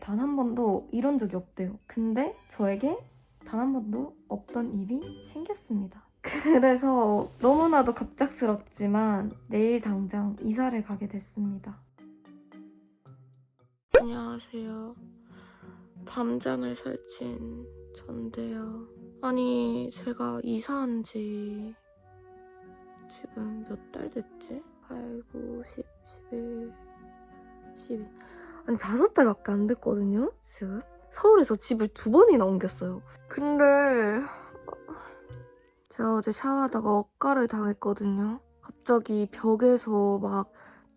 단 한 번도 이런 적이 없대요. 근데 저에게 단 한 번도 없던 일이 생겼습니다. 그래서 너무나도 갑작스럽지만 내일 당장 이사를 가게 됐습니다. 안녕하세요. 밤잠을 설친 전데요. 아니, 제가 이사한 지 지금 몇 달 됐지? 8, 9, 10, 11, 12. 아니, 다섯 달밖에 안 됐거든요, 지금? 서울에서 집을 두 번이나 옮겼어요. 근데, 제가 어제 샤워하다가 엇가를 당했거든요. 갑자기 벽에서 막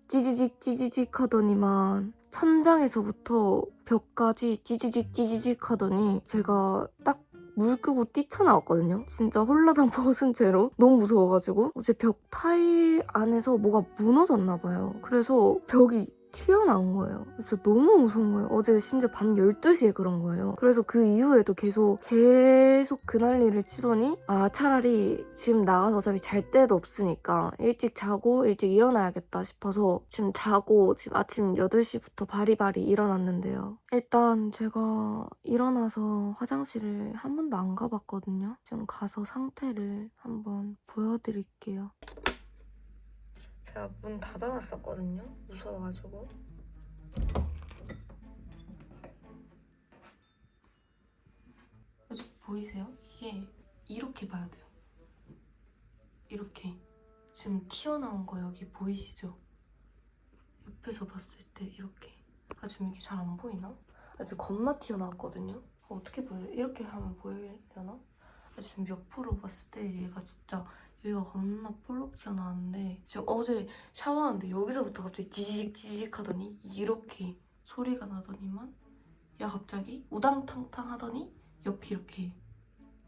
찌지직 찌지직 하더니만 천장에서부터 벽까지 찌지직 찌지직 하더니 제가 딱 물 끄고 뛰쳐나왔거든요. 진짜 홀라당 벗은 채로 너무 무서워가지고 어제 벽 타일 안에서 뭐가 무너졌나 봐요. 그래서 벽이 튀어나온 거예요. 그래서 너무 무서운 거예요. 어제 심지어 밤 12시에 그런 거예요. 그래서 그 이후에도 계속 계속 그 난리를 치더니 아 차라리 지금 나가서 어차피 잘 데도 없으니까 일찍 자고 일찍 일어나야겠다 싶어서 지금 자고 지금 아침 8시부터 바리바리 일어났는데요. 일단 제가 일어나서 화장실을 한 번도 안 가봤거든요. 지금 가서 상태를 한번 보여드릴게요. 제가 문 닫아놨었거든요. 무서워가지고. 아직 보이세요? 이게 이렇게 봐야 돼요. 이렇게. 지금 튀어나온 거 여기 보이시죠? 옆에서 봤을 때 이렇게. 아 지금 이게 잘 안 보이나? 아 지금 겁나 튀어나왔거든요. 어, 어떻게 보여요? 이렇게 하면 보이려나? 아 지금 옆으로 봤을 때 얘가 진짜 여기가 겁나 볼록 튀어나왔는데 지금 어제 샤워하는데 여기서부터 갑자기 지지직 지지직 하더니 이렇게 소리가 나더니만 야 갑자기 우당탕탕 하더니 옆이 이렇게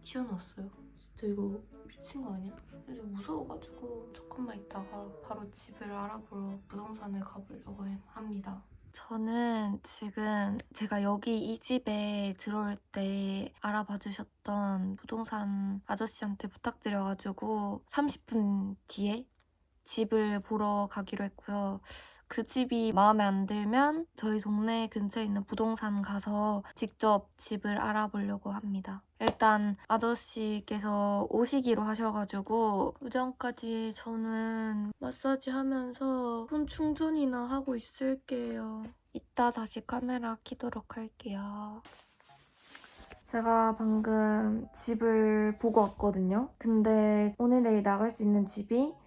튀어나왔어요 진짜 이거 미친 거 아니야? 이제 무서워가지고 조금만 있다가 바로 집을 알아보러 부동산을 가보려고 해- 합니다 저는 지금 제가 여기 이 집에 들어올 때 알아봐 주셨던 부동산 아저씨한테 부탁드려가지고 30분 뒤에 집을 보러 가기로 했고요. 그 집이 마음에 안 들면 저희 동네 근처에 있는 부동산 가서 직접 집을 알아보려고 합니다. 일단 아저씨께서 오시기로 하셔가지고 그 전까지 저는 마사지 하면서 손 충전이나 하고 있을게요. 이따 다시 카메라 켜도록 할게요. 제가 방금 집을 보고 왔거든요. 근데 오늘 내일 나갈 수 있는 집이 딱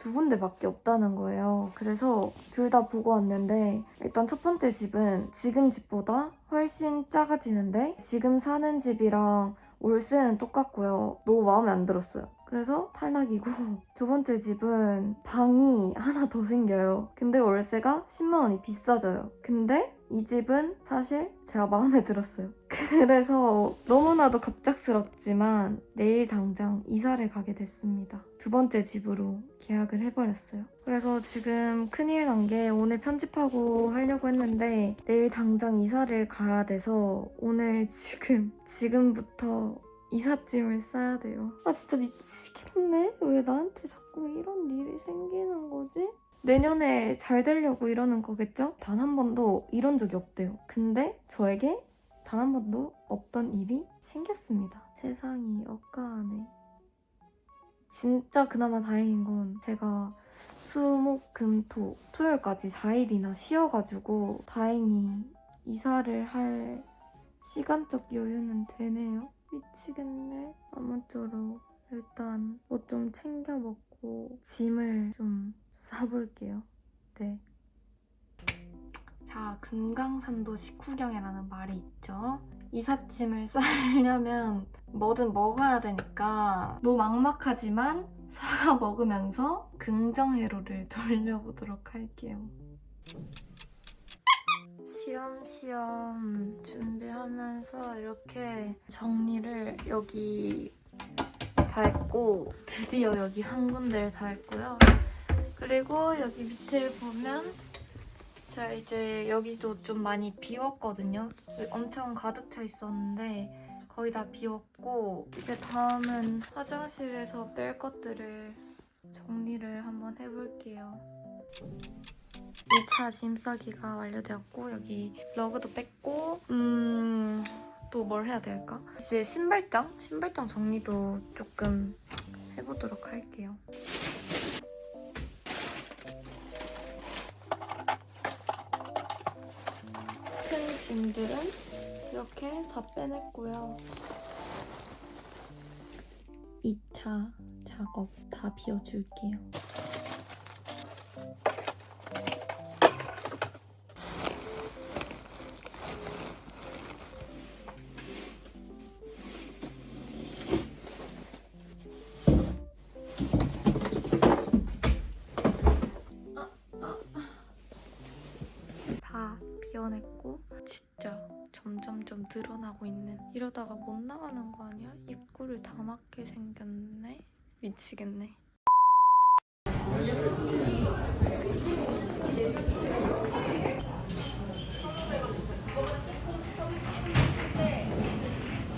두 군데밖에 없다는 거예요. 그래서 둘 다 보고 왔는데 일단 첫 번째 집은 지금 집보다 훨씬 작아지는데 지금 사는 집이랑 월세는 똑같고요. 너무 마음에 안 들었어요. 그래서 탈락이고 두 번째 집은 방이 하나 더 생겨요. 근데 월세가 10만 원이 비싸져요. 근데 이 집은 사실 제가 마음에 들었어요. 그래서 너무나도 갑작스럽지만 내일 당장 이사를 가게 됐습니다. 두 번째 집으로 계약을 해버렸어요. 그래서 지금 큰일 난 게 오늘 편집하고 하려고 했는데 내일 당장 이사를 가야 돼서 오늘 지금 지금부터 이삿짐을 싸야 돼요. 아 진짜 미치겠네. 왜 나한테 자꾸 이런 일이 생기는 거지? 내년에 잘 되려고 이러는 거겠죠? 단 한 번도 이런 적이 없대요. 근데 저에게 단 한 번도 없던 일이 생겼습니다. 세상이 억까하네. 진짜 그나마 다행인 건 제가 수목금토 토요일까지 4일이나 쉬어가지고 다행히 이사를 할 시간적 여유는 되네요. 미치겠네. 아무쪼록 일단 뭐좀 챙겨 먹고 짐을 좀 싸볼게요. 네. 자, 금강산도 식후경이라는 말이 있죠. 이삿짐을 싸려면 뭐든 먹어야 되니까 너무 막막하지만 사서 먹으면서 긍정 회로를 돌려보도록 할게요. 시험시험 준비하면서 이렇게 정리를 여기 다 했고 드디어 여기 한 군데를 다 했고요. 그리고 여기 밑에 보면 제가 이제 여기도 좀 많이 비웠거든요. 엄청 가득 차 있었는데 거의 다 비웠고 이제 다음은 화장실에서 뺄 것들을 정리를 한번 해볼게요. 이 1차 짐 싸기가 완료되었고 여기 러그도 뺐고 음... 또 뭘 해야 될까? 이제 신발장? 신발장 정리도 조금 해보도록 할게요. 큰 짐들은 이렇게 다 빼냈고요. 2차 작업 다 비워줄게요. 비워냈고 진짜 점점점 늘어나고 있는 이러다가 못 나가는 거 아니야? 입구를 다 막게 생겼네 미치겠네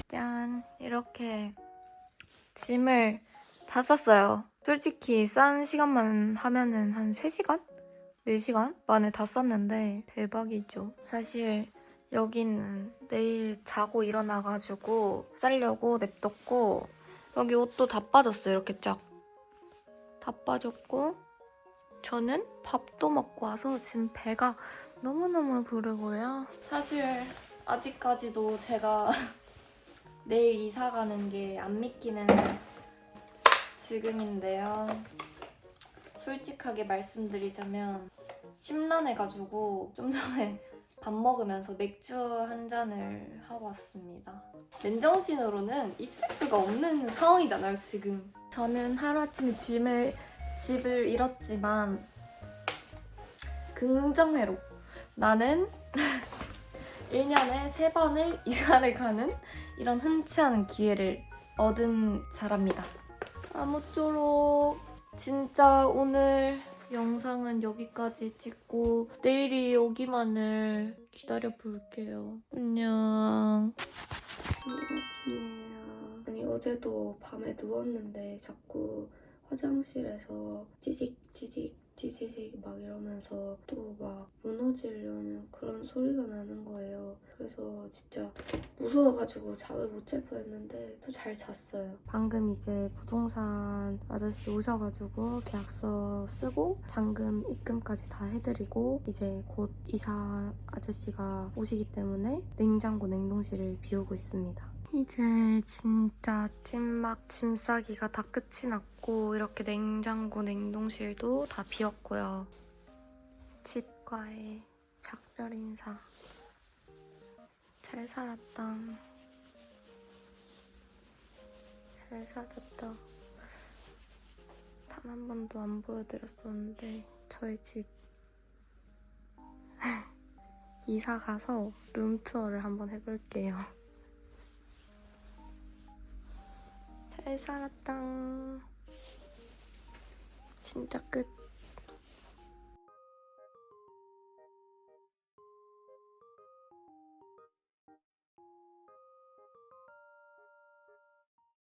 짠 이렇게 짐을 다 쌌어요 솔직히 싼 시간만 하면은 한 3시간? 4시간 만에 다 쌌는데 대박이죠. 사실 여기는 내일 자고 일어나가지고 싸려고 냅뒀고 여기 옷도 다 빠졌어요. 이렇게 쫙. 다 빠졌고 저는 밥도 먹고 와서 지금 배가 너무너무 부르고요. 사실 아직까지도 제가 내일 이사 가는 게 안 믿기는 지금인데요. 솔직하게 말씀드리자면 심란해가지고 좀 전에 밥 먹으면서 맥주 한 잔을 하고 왔습니다. 맨정신으로는 있을 수가 없는 상황이잖아요, 지금. 저는 하루아침에 짐을, 집을 잃었지만 긍정회로 나는 1년에 3번을 이사를 가는 이런 흔치 않은 기회를 얻은 자랍니다. 아무쪼록 진짜 오늘 영상은 여기까지 찍고 내일이 오기만을 기다려 볼게요. 안녕. 아침이에요. 아니 어제도 밤에 누웠는데 자꾸 화장실에서 찌직 찌직 찌직 막 이러면서 또 막 무너지려는 그런 소리가 나는 거예요. 그래서 진짜 무서워가지고 잠을 못 잘 뻔했는데 또 잘 잤어요. 방금 이제 부동산 아저씨 오셔가지고 계약서 쓰고 잔금 입금까지 다 해드리고 이제 곧 이사 아저씨가 오시기 때문에 냉장고 냉동실을 비우고 있습니다. 이제 진짜 찐막 짐 싸기가 다 끝이 났고 이렇게 냉장고 냉동실도 다 비웠고요. 집과의 작별 인사. 잘 살았다. 잘 살았다. 단 한 번도 안 보여드렸었는데 저희 집 이사 가서 룸투어를 한번 해볼게요. 잘 살았다. 진짜 끝.